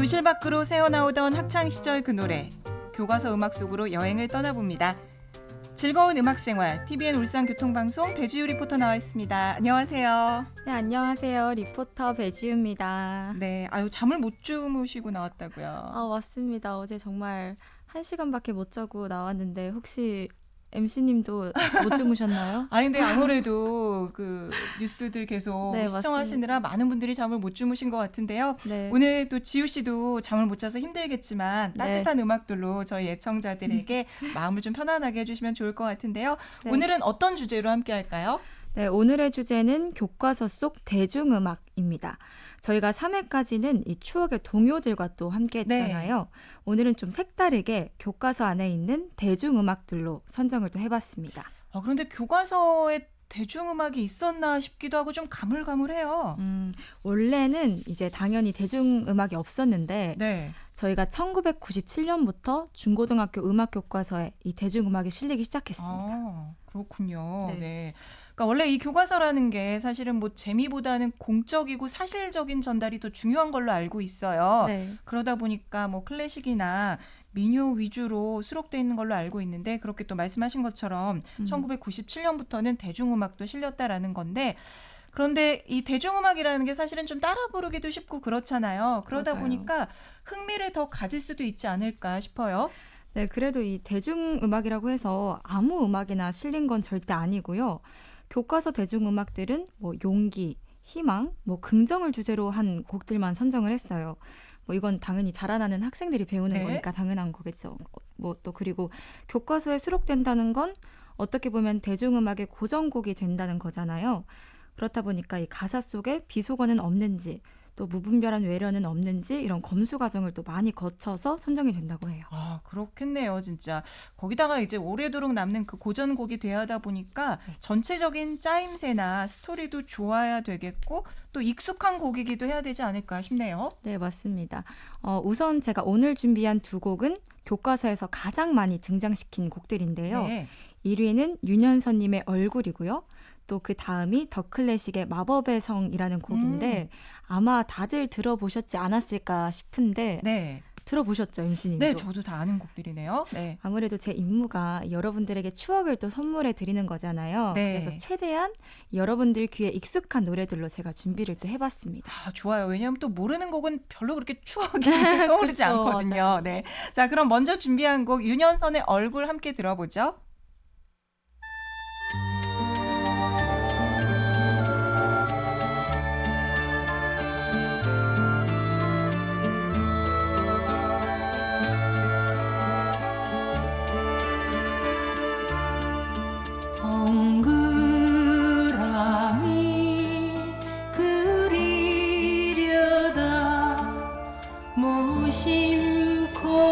교실 밖으로 새어나오던 학창 시절 그 노래 교과서 음악 속으로 여행을 떠나봅니다. 즐거운 음악 생활 TBN 울산 교통방송 배지유 리포터 나와 있습니다. 안녕하세요. 네, 안녕하세요. 리포터 배지우입니다. 네, 아유 잠을 못 주무시고 나왔다고요. 아, 맞습니다. 어제 정말 한 시간밖에 못 자고 나왔는데 혹시 MC님도 못 주무셨나요? 아니 근데 아무래도 그 뉴스들 계속 네, 시청하시느라 많은 분들이 잠을 못 주무신 것 같은데요. 네. 오늘 또 지우 씨도 잠을 못 자서 힘들겠지만 네. 따뜻한 음악들로 저희 애청자들에게 마음을 좀 편안하게 해주시면 좋을 것 같은데요. 네. 오늘은 어떤 주제로 함께 할까요? 네, 오늘의 주제는 교과서 속 대중음악입니다. 저희가 3회까지는 이 추억의 동요들과 또 함께 네. 했잖아요. 오늘은 좀 색다르게 교과서 안에 있는 대중음악들로 선정을 또 해봤습니다. 아, 그런데 교과서에 대중음악이 있었나 싶기도 하고 좀 가물가물해요. 음, 원래는 이제 당연히 대중음악이 없었는데 네. 저희가 1997년부터 중고등학교 음악 교과서에 이 대중음악이 실리기 시작했습니다. 아, 그렇군요. 네. 네. 그러니까 원래 이 교과서라는 게 사실은 뭐 재미보다는 공적이고 사실적인 전달이 더 중요한 걸로 알고 있어요. 네. 그러다 보니까 뭐 클래식이나 민요 위주로 수록돼 있는 걸로 알고 있는데 그렇게 또 말씀하신 것처럼 음. 1997년부터는 대중음악도 실렸다라는 건데 그런데 이 대중음악이라는 게 사실은 좀 따라 부르기도 쉽고 그렇잖아요. 그러다 맞아요. 보니까 흥미를 더 가질 수도 있지 않을까 싶어요. 네, 그래도 이 대중음악이라고 해서 아무 음악이나 실린 건 절대 아니고요. 교과서 대중음악들은 뭐 용기, 희망, 뭐 긍정을 주제로 한 곡들만 선정을 했어요. 뭐 이건 당연히 자라나는 학생들이 배우는 네. 거니까 당연한 거겠죠. 뭐 또 그리고 교과서에 수록된다는 건 어떻게 보면 대중음악의 고정곡이 된다는 거잖아요. 그렇다 보니까 이 가사 속에 비속어는 없는지 또 무분별한 외려는 없는지 이런 검수 과정을 또 많이 거쳐서 선정이 된다고 해요. 아, 그렇겠네요, 진짜. 거기다가 이제 오래도록 남는 그 고전곡이 하다 보니까 전체적인 짜임새나 스토리도 좋아야 되겠고 또 익숙한 곡이기도 해야 되지 않을까 싶네요. 네, 맞습니다. 어, 우선 제가 오늘 준비한 두 곡은 교과서에서 가장 많이 등장시킨 곡들인데요. 네. 1위는 윤현선님의 얼굴이고요. 또 그 다음이 더 클래식의 마법의 성이라는 곡인데 아마 다들 들어보셨지 않았을까 싶은데 네. 들어보셨죠, 임신님도? 네, 저도 다 아는 곡들이네요. 네. 아무래도 제 임무가 여러분들에게 추억을 또 선물해 드리는 거잖아요. 네. 그래서 최대한 여러분들 귀에 익숙한 노래들로 제가 준비를 또 해봤습니다. 아, 좋아요. 왜냐하면 또 모르는 곡은 별로 그렇게 추억이 떠오르지 그쵸, 않거든요. 맞아요. 네. 자, 그럼 먼저 준비한 곡 윤현선의 얼굴 함께 들어보죠. 母心空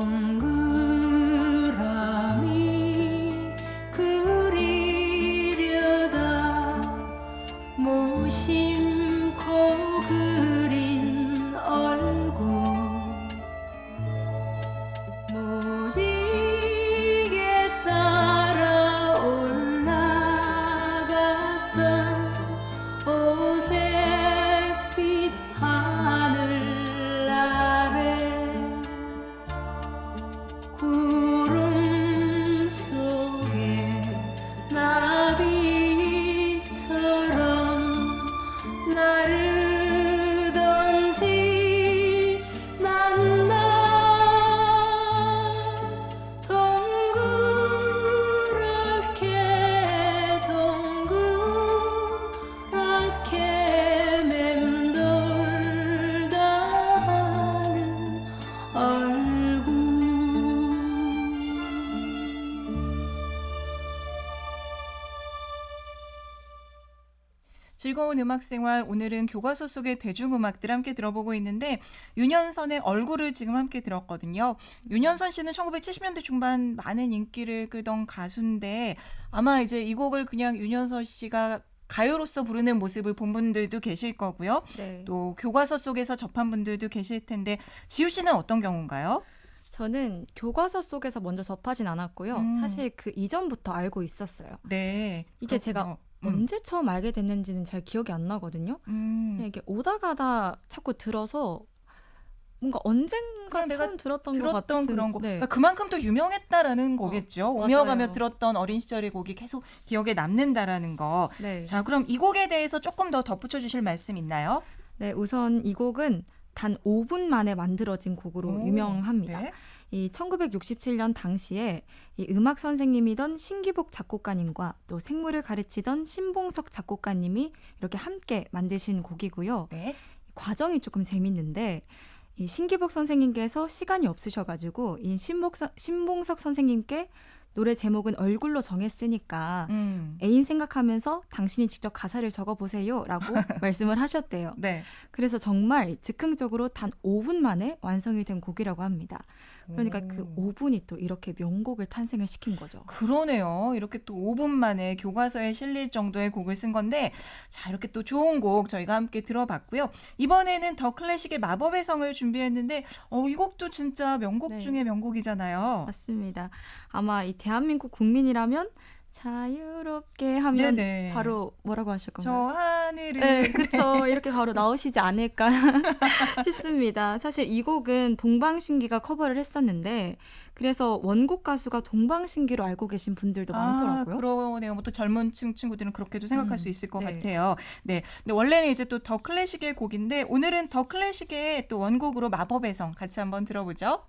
동 즐거운 음악 생활 오늘은 교과서 속의 대중음악들 함께 들어보고 있는데 윤현선의 얼굴을 지금 함께 들었거든요. 윤현선 씨는 1970년대 중반 많은 인기를 끄던 가수인데 아마 이제 이 곡을 그냥 윤현선 씨가 가요로서 부르는 모습을 본 분들도 계실 거고요. 네. 또 교과서 속에서 접한 분들도 계실 텐데 지우 씨는 어떤 경우인가요? 저는 교과서 속에서 먼저 접하진 않았고요. 음. 사실 그 이전부터 알고 있었어요. 네. 이게 제가 음. 언제 처음 알게 됐는지는 잘 기억이 안 나거든요. 음. 그냥 이게 오다 가다 자꾸 들어서 뭔가 언젠가 그냥 내가 처음 들었던 것 들었던 같은 그런 거. 네. 그러니까 그만큼 또 유명했다라는 거겠죠. 오며 맞아요. 가며 들었던 어린 시절의 곡이 계속 기억에 남는다라는 거. 네. 자, 그럼 이 곡에 대해서 조금 더 덧붙여 주실 말씀 있나요? 네, 우선 이 곡은 단 5분 만에 만들어진 곡으로 오, 유명합니다. 네. 이 1967년 당시에 이 음악 선생님이던 신기복 작곡가님과 또 생물을 가르치던 신봉석 작곡가님이 이렇게 함께 만드신 곡이고요. 네. 과정이 조금 재밌는데 이 신기복 선생님께서 시간이 없으셔가지고 이 신봉석, 신봉석 선생님께 노래 제목은 얼굴로 정했으니까 음. 애인 생각하면서 당신이 직접 가사를 적어보세요라고 말씀을 하셨대요. 네. 그래서 정말 즉흥적으로 단 5분 만에 완성이 된 곡이라고 합니다. 그러니까 그 오. 5분이 또 이렇게 명곡을 탄생을 시킨 거죠. 그러네요. 이렇게 또 5분 만에 교과서에 실릴 정도의 곡을 쓴 건데, 자, 이렇게 또 좋은 곡 저희가 함께 들어봤고요. 이번에는 더 클래식의 마법의 성을 준비했는데, 어, 이 곡도 진짜 명곡 네. 중에 명곡이잖아요. 맞습니다. 아마 이 대한민국 국민이라면 자유롭게 하면 네네. 바로 뭐라고 하실 저 건가요? 하늘을. 네, 그쵸. 이렇게 바로 나오시지 않을까 싶습니다. 사실 이 곡은 동방신기가 커버를 했었는데, 그래서 원곡 가수가 동방신기로 알고 계신 분들도 많더라고요. 아, 그러네요. 뭐또 젊은 층 친구들은 그렇게도 생각할 음, 수 있을 것 네. 같아요. 네. 근데 원래는 이제 또 더 클래식의 곡인데 오늘은 더 클래식의 또 원곡으로 마법의 성 같이 한번 들어보죠.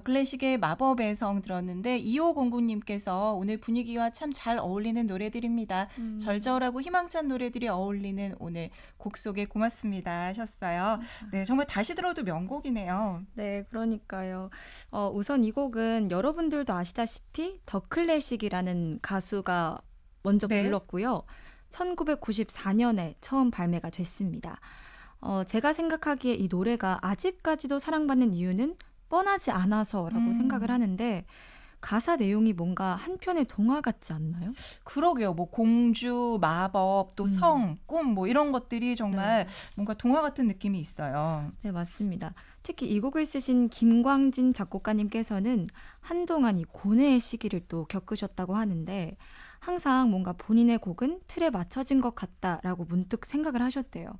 더 클래식의 마법의 성 들었는데 2509님께서 오늘 분위기와 참 잘 어울리는 노래들입니다. 음. 절절하고 희망찬 노래들이 어울리는 오늘 곡 속에 고맙습니다 하셨어요. 네, 정말 다시 들어도 명곡이네요. 네, 그러니까요. 어, 우선 이 곡은 여러분들도 아시다시피 더 클래식이라는 가수가 먼저 네. 불렀고요. 1994년에 처음 발매가 됐습니다. 어, 제가 생각하기에 이 노래가 아직까지도 사랑받는 이유는 뻔하지 않아서라고 음. 생각을 하는데 가사 내용이 뭔가 한 편의 동화 같지 않나요? 그러게요. 뭐 공주, 마법, 또 음. 성, 꿈 뭐 이런 것들이 정말 뭔가 동화 같은 느낌이 있어요. 네, 맞습니다. 특히 이 곡을 쓰신 김광진 작곡가님께서는 한동안 이 고뇌의 시기를 또 겪으셨다고 하는데 항상 뭔가 본인의 곡은 틀에 맞춰진 것 같다라고 문득 생각을 하셨대요.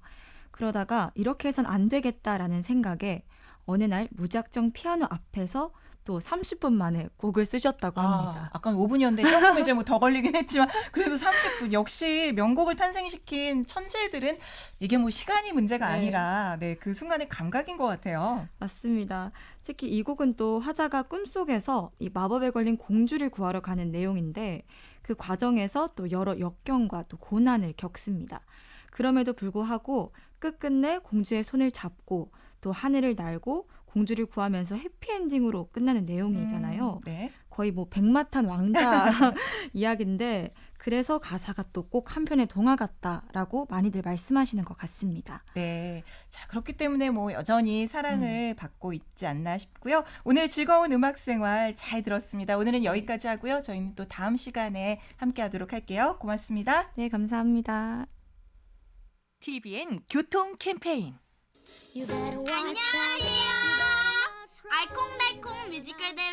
그러다가 이렇게 해선 안 되겠다라는 생각에 어느 날 무작정 피아노 앞에서 또 30분 만에 곡을 쓰셨다고 합니다. 아, 아까 5분이었는데 조금 이제 뭐 더 걸리긴 했지만 그래도 30분 역시 명곡을 탄생시킨 천재들은 이게 뭐 시간이 문제가 네. 아니라 네, 그 순간의 감각인 것 같아요. 맞습니다. 특히 이 곡은 또 화자가 꿈속에서 이 마법에 걸린 공주를 구하러 가는 내용인데 그 과정에서 또 여러 역경과 또 고난을 겪습니다. 그럼에도 불구하고 끝끝내 공주의 손을 잡고 또 하늘을 날고 공주를 구하면서 해피엔딩으로 끝나는 내용이잖아요. 음, 네. 거의 뭐 백마탄 왕자 이야기인데 그래서 가사가 또 꼭 한편의 동화 같다라고 많이들 말씀하시는 것 같습니다. 네. 자, 그렇기 때문에 뭐 여전히 음. 사랑을 받고 있지 않나 싶고요. 오늘 즐거운 음악 생활 잘 들었습니다. 오늘은 여기까지 하고요. 저희는 또 다음 시간에 함께 하도록 할게요. 고맙습니다. 네, 감사합니다. TVN 교통 캠페인 안녕하세요. 알콩달콩 뮤지컬 대회